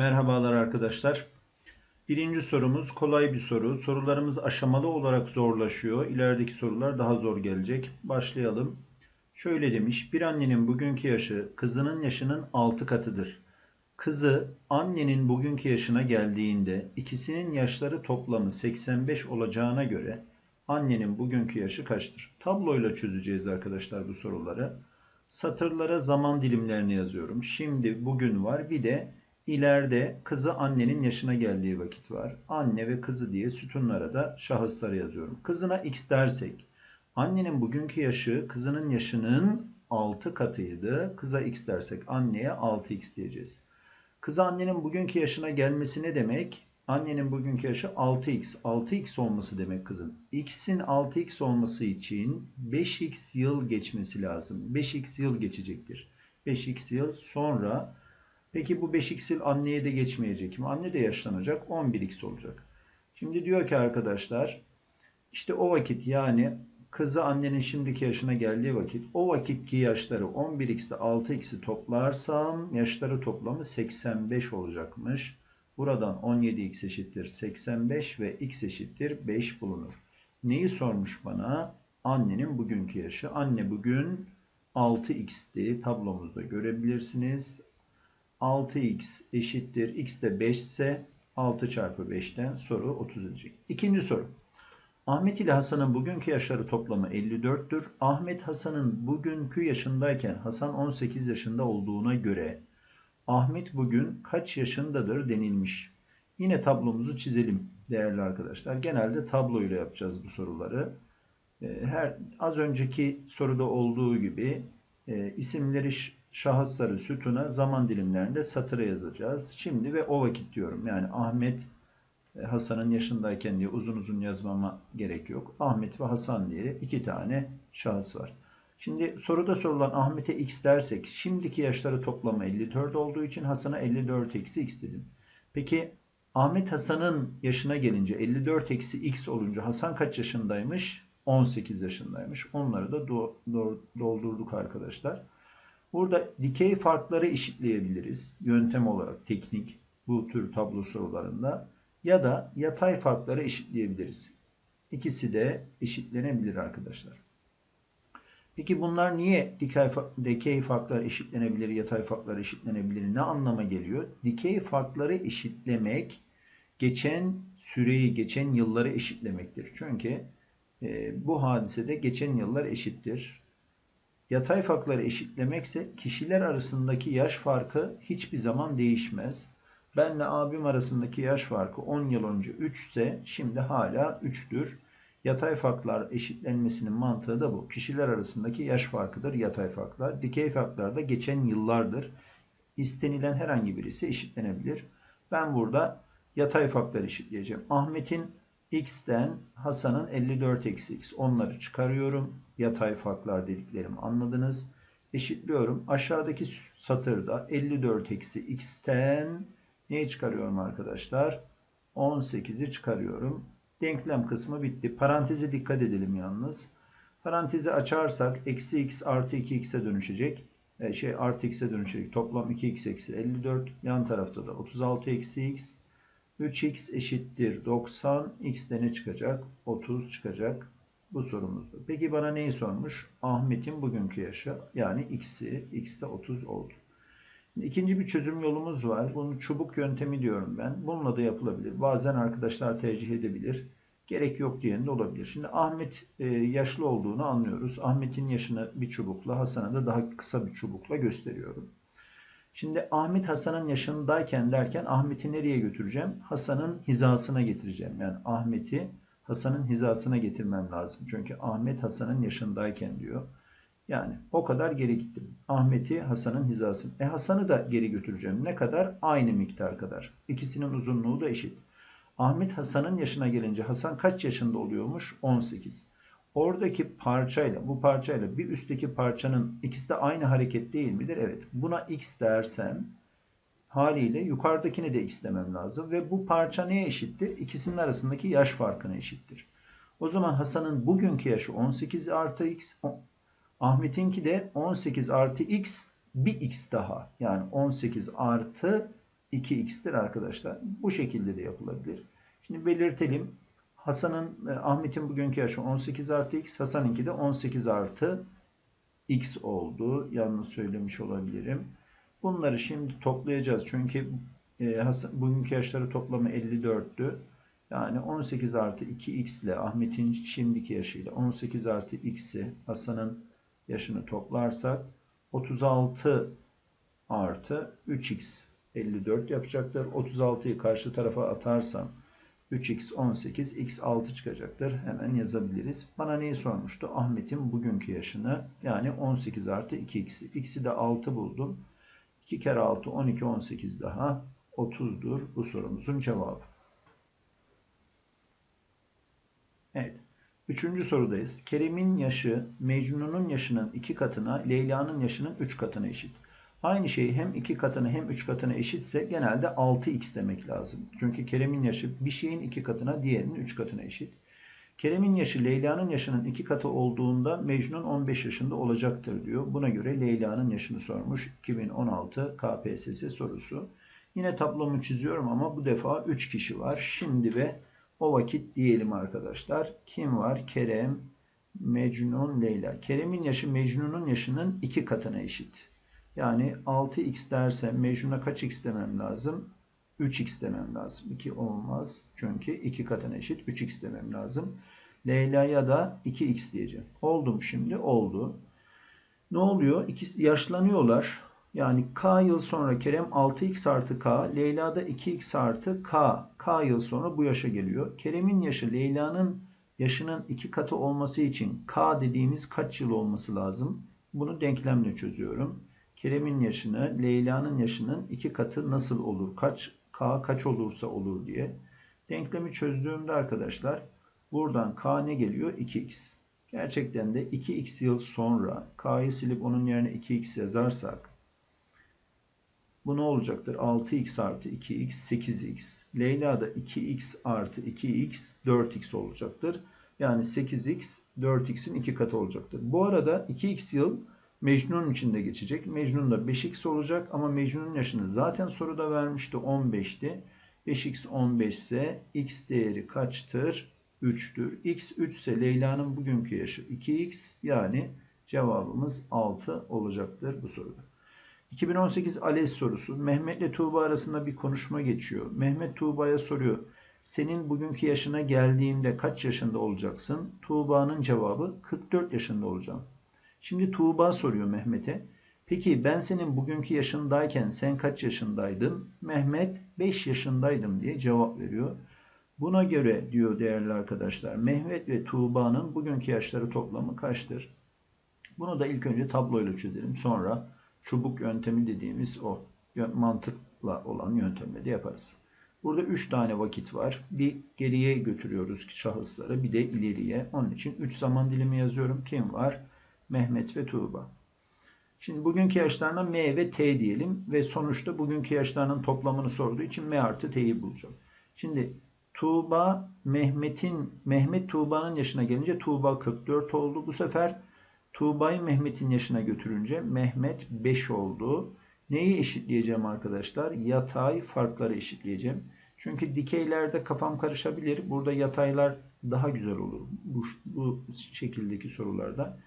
Merhabalar arkadaşlar. Birinci sorumuz kolay bir soru. Sorularımız aşamalı olarak zorlaşıyor. İlerideki sorular daha zor gelecek. Başlayalım. Şöyle demiş. Bir annenin bugünkü yaşı kızının yaşının 6 katıdır. Kızı annenin bugünkü yaşına geldiğinde ikisinin yaşları toplamı 85 olacağına göre annenin bugünkü yaşı kaçtır? Tabloyla çözeceğiz arkadaşlar bu soruları. Satırlara zaman dilimlerini yazıyorum. Şimdi bugün var. Bir de ileride kızı annenin yaşına geldiği vakit var. Anne ve kızı diye sütunlara da şahısları yazıyorum. Kızına x dersek annenin bugünkü yaşı kızının yaşının 6 katıydı. Kıza x dersek anneye 6x diyeceğiz. Kız annenin bugünkü yaşına gelmesi ne demek? Annenin bugünkü yaşı 6x. 6x olması demek kızın. X'in 6x olması için 5x yıl geçmesi lazım. 5x yıl geçecektir. 5x yıl sonra peki bu 5x yıl anneye de geçmeyecek mi? Anne de yaşlanacak. 11x olacak. Şimdi diyor ki arkadaşlar işte o vakit yani kızı annenin şimdiki yaşına geldiği vakit o vakitki yaşları 11x ile 6x'i toplarsam yaşları toplamı 85 olacakmış. Buradan 17x eşittir 85 ve x eşittir 5 bulunur. Neyi sormuş bana? Annenin bugünkü yaşı. Anne bugün 6x'ti. Tablomuzda görebilirsiniz. 6x eşittir. x de 5 ise 6 çarpı 5'ten soru 30 edecek. İkinci soru. Ahmet ile Hasan'ın bugünkü yaşları toplamı 54'tür. Ahmet Hasan'ın bugünkü yaşındayken Hasan 18 yaşında olduğuna göre Ahmet bugün kaç yaşındadır denilmiş. Yine tablomuzu çizelim değerli arkadaşlar. Genelde tabloyla yapacağız bu soruları. Ee, her az önceki soruda olduğu gibi e, isimleri şahısları sütuna zaman dilimlerinde satıra yazacağız. Şimdi ve o vakit diyorum. Yani Ahmet e, Hasan'ın yaşındayken diye uzun uzun yazmama gerek yok. Ahmet ve Hasan diye iki tane şahıs var. Şimdi soruda sorulan Ahmet'e x dersek şimdiki yaşları toplamı 54 olduğu için Hasan'a 54 eksi x dedim. Peki Ahmet Hasan'ın yaşına gelince 54 eksi x olunca Hasan kaç yaşındaymış? 18 yaşındaymış. Onları da do do doldurduk arkadaşlar. Burada dikey farkları eşitleyebiliriz. Yöntem olarak teknik bu tür tablo sorularında. Ya da yatay farkları eşitleyebiliriz. İkisi de eşitlenebilir arkadaşlar. Peki bunlar niye dikey, dikey farklar eşitlenebilir, yatay farklar eşitlenebilir? Ne anlama geliyor? Dikey farkları eşitlemek geçen süreyi, geçen yılları eşitlemektir. Çünkü bu hadisede geçen yıllar eşittir. Yatay farkları eşitlemekse kişiler arasındaki yaş farkı hiçbir zaman değişmez. Benle abim arasındaki yaş farkı 10 yıl önce 3 ise şimdi hala 3'tür. Yatay farklar eşitlenmesinin mantığı da bu. Kişiler arasındaki yaş farkıdır yatay farklar. Dikey farklar da geçen yıllardır. İstenilen herhangi birisi eşitlenebilir. Ben burada yatay farklar eşitleyeceğim. Ahmet'in x'ten Hasan'ın 54 eksi x. Onları çıkarıyorum. Yatay farklar dediklerim anladınız. Eşitliyorum. Aşağıdaki satırda 54 eksi x'ten neyi çıkarıyorum arkadaşlar? 18'i çıkarıyorum. Denklem kısmı bitti. Paranteze dikkat edelim yalnız. Parantezi açarsak eksi x artı 2x'e dönüşecek. E, şey artı x'e dönüşecek. Toplam 2x eksi 54. Yan tarafta da 36 eksi x. 3x eşittir 90. x de ne çıkacak? 30 çıkacak. Bu sorumuzdu. Peki bana neyi sormuş? Ahmet'in bugünkü yaşı yani x'i. x de 30 oldu. İkinci bir çözüm yolumuz var. Bunun çubuk yöntemi diyorum ben. Bununla da yapılabilir. Bazen arkadaşlar tercih edebilir. Gerek yok diyen de olabilir. Şimdi Ahmet e, yaşlı olduğunu anlıyoruz. Ahmet'in yaşını bir çubukla, Hasan'a da daha kısa bir çubukla gösteriyorum. Şimdi Ahmet Hasan'ın yaşındayken derken Ahmet'i nereye götüreceğim? Hasan'ın hizasına getireceğim. Yani Ahmet'i Hasan'ın hizasına getirmem lazım. Çünkü Ahmet Hasan'ın yaşındayken diyor. Yani o kadar geri gittim. Ahmet'i Hasan'ın hizasını. E Hasan'ı da geri götüreceğim. Ne kadar? Aynı miktar kadar. İkisinin uzunluğu da eşit. Ahmet Hasan'ın yaşına gelince Hasan kaç yaşında oluyormuş? 18. Oradaki parçayla bu parçayla bir üstteki parçanın ikisi de aynı hareket değil midir? Evet. Buna x dersem haliyle yukarıdakine de x demem lazım. Ve bu parça neye eşittir? İkisinin arasındaki yaş farkına eşittir. O zaman Hasan'ın bugünkü yaşı 18 artı x, Ahmet'inki de 18 artı x bir x daha. Yani 18 artı 2x'tir arkadaşlar. Bu şekilde de yapılabilir. Şimdi belirtelim. Hasan'ın, e, Ahmet'in bugünkü yaşı 18 artı x, Hasan'ınki de 18 artı x oldu. Yanlış söylemiş olabilirim. Bunları şimdi toplayacağız. Çünkü e, Hasan, bugünkü yaşları toplamı 54'tü. Yani 18 artı 2x ile Ahmet'in şimdiki yaşıyla 18 artı x'i Hasan'ın yaşını toplarsak 36 artı 3x 54 yapacaktır. 36'yı karşı tarafa atarsam 3x 18, x 6 çıkacaktır. Hemen yazabiliriz. Bana neyi sormuştu? Ahmet'in bugünkü yaşını yani 18 artı 2x'i. x'i de 6 buldum. 2 kere 6 12 18 daha 30'dur bu sorumuzun cevabı. Evet. Üçüncü sorudayız. Kerim'in yaşı Mecnun'un yaşının iki katına, Leyla'nın yaşının üç katına eşit. Aynı şey hem iki katına hem üç katına eşitse genelde 6x demek lazım. Çünkü Kerem'in yaşı bir şeyin iki katına, diğerinin üç katına eşit. Kerem'in yaşı Leyla'nın yaşının iki katı olduğunda Mecnun 15 yaşında olacaktır diyor. Buna göre Leyla'nın yaşını sormuş 2016 KPSS sorusu. Yine tablomu çiziyorum ama bu defa 3 kişi var. Şimdi ve o vakit diyelim arkadaşlar. Kim var? Kerem, Mecnun, Leyla. Kerem'in yaşı Mecnun'un yaşının iki katına eşit. Yani 6x dersem Mecnun'a kaç x demem lazım? 3x demem lazım. 2 olmaz. Çünkü 2 katına eşit 3x demem lazım. Leyla'ya da 2x diyeceğim. Oldu mu şimdi? Oldu. Ne oluyor? İkisi yaşlanıyorlar. Yani K yıl sonra Kerem 6x artı K, Leyla da 2x artı K. K yıl sonra bu yaşa geliyor. Kerem'in yaşı Leyla'nın yaşının 2 katı olması için K dediğimiz kaç yıl olması lazım? Bunu denklemle çözüyorum. Kerem'in yaşını Leyla'nın yaşının 2 katı nasıl olur? Kaç K kaç olursa olur diye. Denklemi çözdüğümde arkadaşlar buradan K ne geliyor? 2x. Gerçekten de 2x yıl sonra K'yı silip onun yerine 2x yazarsak bu ne olacaktır? 6x artı 2x 8x. Leyla da 2x artı 2x 4x olacaktır. Yani 8x 4x'in 2 katı olacaktır. Bu arada 2x yıl Mecnun içinde geçecek. Mecnun da 5x olacak ama Mecnun'un yaşını zaten soruda vermişti 15'ti. 5x 15 ise x değeri kaçtır? 3'tür. x 3 ise Leyla'nın bugünkü yaşı 2x yani cevabımız 6 olacaktır bu soruda. 2018 ALES sorusu. Mehmet ile Tuğba arasında bir konuşma geçiyor. Mehmet Tuğba'ya soruyor. Senin bugünkü yaşına geldiğimde kaç yaşında olacaksın? Tuğba'nın cevabı 44 yaşında olacağım. Şimdi Tuğba soruyor Mehmet'e. Peki ben senin bugünkü yaşındayken sen kaç yaşındaydın? Mehmet 5 yaşındaydım diye cevap veriyor. Buna göre diyor değerli arkadaşlar Mehmet ve Tuğba'nın bugünkü yaşları toplamı kaçtır? Bunu da ilk önce tabloyla çözelim. Sonra çubuk yöntemi dediğimiz o mantıkla olan yöntemle de yaparız. Burada 3 tane vakit var. Bir geriye götürüyoruz şahısları bir de ileriye. Onun için 3 zaman dilimi yazıyorum. Kim var? Mehmet ve Tuğba. Şimdi bugünkü yaşlarına M ve T diyelim ve sonuçta bugünkü yaşlarının toplamını sorduğu için M artı T'yi bulacağım. Şimdi Tuğba Mehmet'in Mehmet Tuğba'nın yaşına gelince Tuğba 44 oldu. Bu sefer Tuğba'yı Mehmet'in yaşına götürünce Mehmet 5 oldu. Neyi eşitleyeceğim arkadaşlar? Yatay farkları eşitleyeceğim. Çünkü dikeylerde kafam karışabilir. Burada yataylar daha güzel olur. Bu, bu şekildeki sorularda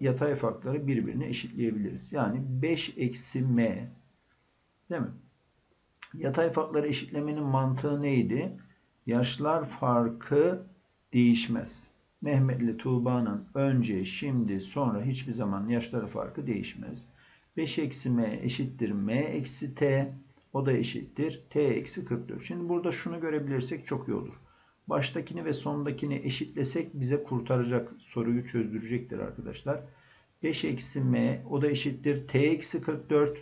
yatay farkları birbirine eşitleyebiliriz. Yani 5 eksi m değil mi? Yatay farkları eşitlemenin mantığı neydi? Yaşlar farkı değişmez. Mehmet ile Tuğba'nın önce, şimdi, sonra hiçbir zaman yaşları farkı değişmez. 5 eksi m eşittir m eksi t. O da eşittir t eksi 44. Şimdi burada şunu görebilirsek çok iyi olur. Baştakini ve sondakini eşitlesek bize kurtaracak soruyu çözdürecektir arkadaşlar. 5 eksi m o da eşittir t eksi 44.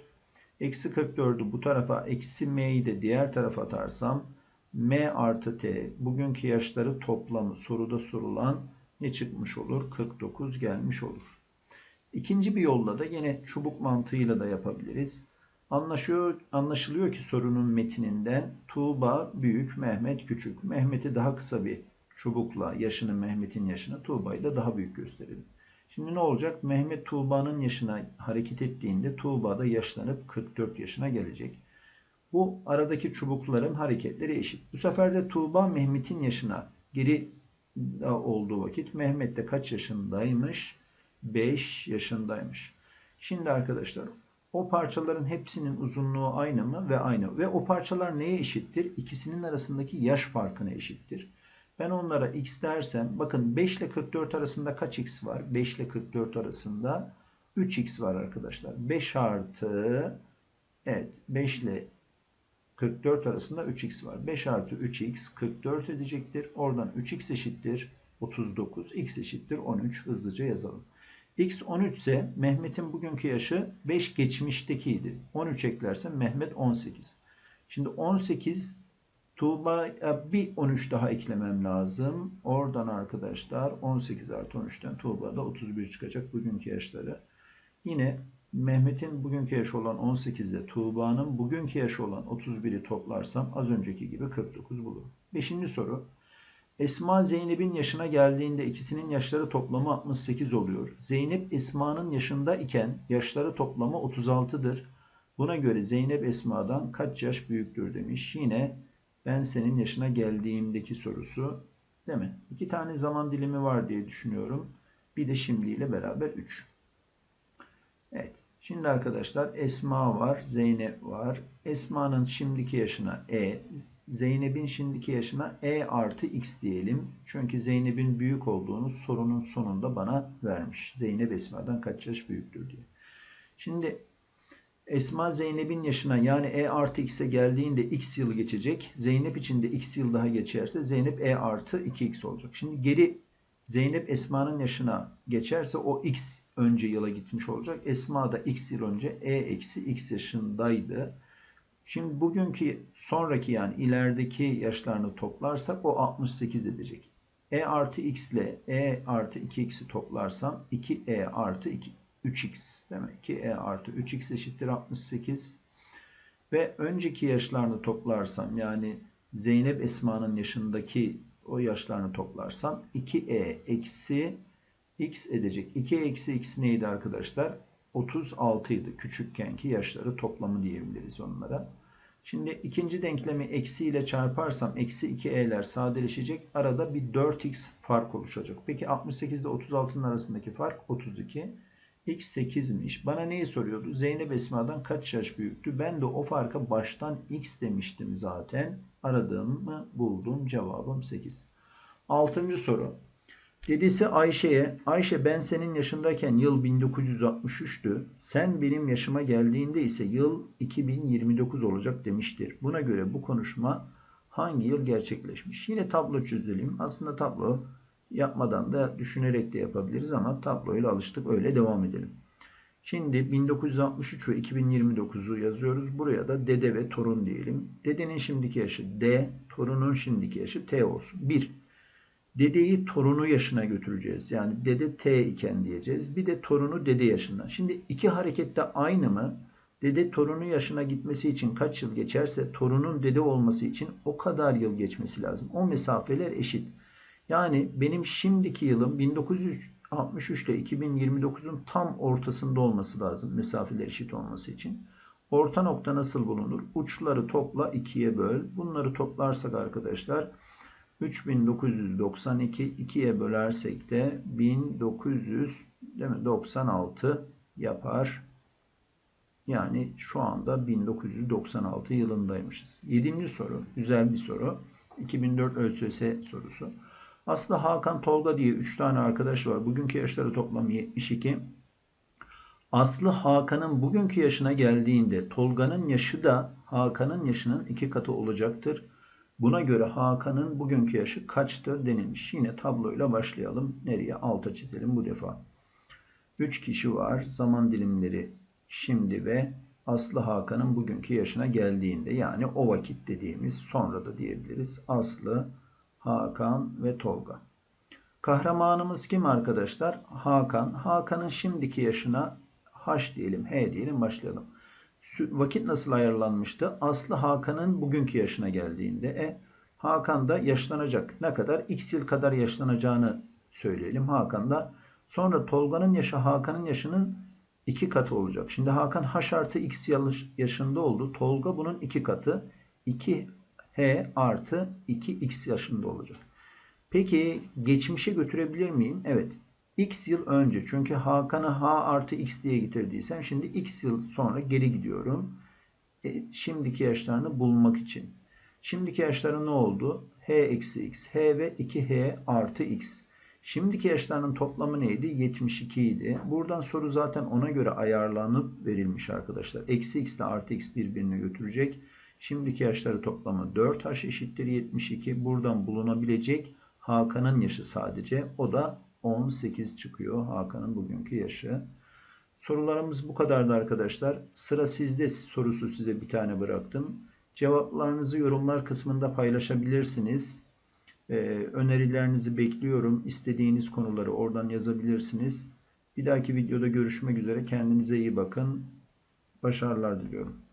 Eksi 44'ü bu tarafa eksi m'yi de diğer tarafa atarsam m artı t bugünkü yaşları toplamı soruda sorulan ne çıkmış olur? 49 gelmiş olur. İkinci bir yolla da yine çubuk mantığıyla da yapabiliriz. Anlaşıyor, anlaşılıyor ki sorunun metininden Tuğba büyük, Mehmet küçük. Mehmet'i daha kısa bir çubukla yaşını Mehmet'in yaşını Tuğba'yı da daha büyük gösterelim. Şimdi ne olacak? Mehmet Tuğba'nın yaşına hareket ettiğinde Tuğba da yaşlanıp 44 yaşına gelecek. Bu aradaki çubukların hareketleri eşit. Bu sefer de Tuğba Mehmet'in yaşına geri olduğu vakit Mehmet de kaç yaşındaymış? 5 yaşındaymış. Şimdi arkadaşlar o parçaların hepsinin uzunluğu aynı mı? Ve aynı. Ve o parçalar neye eşittir? İkisinin arasındaki yaş farkına eşittir. Ben onlara x dersem bakın 5 ile 44 arasında kaç x var? 5 ile 44 arasında 3x var arkadaşlar. 5 artı evet 5 ile 44 arasında 3x var. 5 artı 3x 44 edecektir. Oradan 3x eşittir 39. x eşittir 13. Hızlıca yazalım. X 13 ise Mehmet'in bugünkü yaşı 5 geçmiştekiydi. 13 eklersem Mehmet 18. Şimdi 18 Tuğba'ya bir 13 daha eklemem lazım. Oradan arkadaşlar 18 artı 13'ten Tuğba'da 31 çıkacak bugünkü yaşları. Yine Mehmet'in bugünkü yaşı olan 18 ile Tuğba'nın bugünkü yaşı olan 31'i toplarsam az önceki gibi 49 bulurum. Beşinci soru. Esma Zeynep'in yaşına geldiğinde ikisinin yaşları toplamı 68 oluyor. Zeynep Esma'nın yaşında iken yaşları toplamı 36'dır. Buna göre Zeynep Esma'dan kaç yaş büyüktür demiş. Yine ben senin yaşına geldiğimdeki sorusu değil mi? İki tane zaman dilimi var diye düşünüyorum. Bir de şimdiyle beraber 3. Evet. Şimdi arkadaşlar Esma var, Zeynep var. Esma'nın şimdiki yaşına E, Zeynep'in şimdiki yaşına E artı X diyelim. Çünkü Zeynep'in büyük olduğunu sorunun sonunda bana vermiş. Zeynep Esma'dan kaç yaş büyüktür diye. Şimdi Esma Zeynep'in yaşına yani E artı X'e geldiğinde X yılı geçecek. Zeynep için de X yıl daha geçerse Zeynep E artı 2X olacak. Şimdi geri Zeynep Esma'nın yaşına geçerse o X önce yıla gitmiş olacak. Esma da X yıl önce E eksi X yaşındaydı. Şimdi bugünkü sonraki yani ilerideki yaşlarını toplarsak o 68 edecek. E artı X ile E artı 2X'i toplarsam 2E artı 2, 3x demek ki e artı 3x eşittir 68 ve önceki yaşlarını toplarsam yani Zeynep Esma'nın yaşındaki o yaşlarını toplarsam 2e eksi x edecek. 2 eksi x neydi arkadaşlar? 36 idi. Küçükkenki yaşları toplamı diyebiliriz onlara. Şimdi ikinci denklemi eksi ile çarparsam eksi 2e'ler sadeleşecek. Arada bir 4x fark oluşacak. Peki 68 ile 36'nın arasındaki fark 32. X 8'miş. Bana neyi soruyordu? Zeynep Esma'dan kaç yaş büyüktü? Ben de o farka baştan X demiştim zaten. Aradığımı buldum. Cevabım 8. Altıncı soru. Dedisi Ayşe'ye, Ayşe ben senin yaşındayken yıl 1963'tü. Sen benim yaşıma geldiğinde ise yıl 2029 olacak demiştir. Buna göre bu konuşma hangi yıl gerçekleşmiş? Yine tablo çözelim. Aslında tablo yapmadan da düşünerek de yapabiliriz ama tabloyla alıştık. Öyle devam edelim. Şimdi 1963 ve 2029'u yazıyoruz. Buraya da dede ve torun diyelim. Dedenin şimdiki yaşı D, torunun şimdiki yaşı T olsun. 1. Dedeyi torunu yaşına götüreceğiz. Yani dede T iken diyeceğiz. Bir de torunu dede yaşından. Şimdi iki harekette aynı mı? Dede torunu yaşına gitmesi için kaç yıl geçerse torunun dede olması için o kadar yıl geçmesi lazım. O mesafeler eşit. Yani benim şimdiki yılım 1963 ile 2029'un tam ortasında olması lazım mesafeler eşit olması için. Orta nokta nasıl bulunur? Uçları topla 2'ye böl. Bunları toplarsak arkadaşlar 3992 2'ye bölersek de 1996 yapar. Yani şu anda 1996 yılındaymışız. Yedinci soru. Güzel bir soru. 2004 ÖSS sorusu. Aslı Hakan Tolga diye 3 tane arkadaş var. Bugünkü yaşları toplam 72. Aslı Hakan'ın bugünkü yaşına geldiğinde Tolga'nın yaşı da Hakan'ın yaşının iki katı olacaktır. Buna göre Hakan'ın bugünkü yaşı kaçtır denilmiş. Yine tabloyla başlayalım. Nereye? Alta çizelim bu defa. 3 kişi var. Zaman dilimleri şimdi ve Aslı Hakan'ın bugünkü yaşına geldiğinde yani o vakit dediğimiz sonra da diyebiliriz. Aslı Hakan ve Tolga. Kahramanımız kim arkadaşlar? Hakan. Hakan'ın şimdiki yaşına H diyelim, H diyelim başlayalım. Vakit nasıl ayarlanmıştı? Aslı Hakan'ın bugünkü yaşına geldiğinde e, Hakan da yaşlanacak. Ne kadar? X yıl kadar yaşlanacağını söyleyelim Hakan da. Sonra Tolga'nın yaşı Hakan'ın yaşının 2 katı olacak. Şimdi Hakan H artı X yaş- yaşında oldu. Tolga bunun 2 katı. 2H artı 2X yaşında olacak. Peki geçmişe götürebilir miyim? Evet. X yıl önce. Çünkü Hakan'ı H artı X diye getirdiysem şimdi X yıl sonra geri gidiyorum. E, şimdiki yaşlarını bulmak için. Şimdiki yaşları ne oldu? H eksi X. H ve 2H artı X. Şimdiki yaşlarının toplamı neydi? 72 idi. Buradan soru zaten ona göre ayarlanıp verilmiş arkadaşlar. Eksi X ile artı X birbirini götürecek. Şimdiki yaşları toplamı 4H eşittir 72. Buradan bulunabilecek Hakan'ın yaşı sadece. O da 18 çıkıyor. Hakan'ın bugünkü yaşı. Sorularımız bu kadardı arkadaşlar. Sıra sizde sorusu size bir tane bıraktım. Cevaplarınızı yorumlar kısmında paylaşabilirsiniz. Ee, önerilerinizi bekliyorum. İstediğiniz konuları oradan yazabilirsiniz. Bir dahaki videoda görüşmek üzere. Kendinize iyi bakın. Başarılar diliyorum.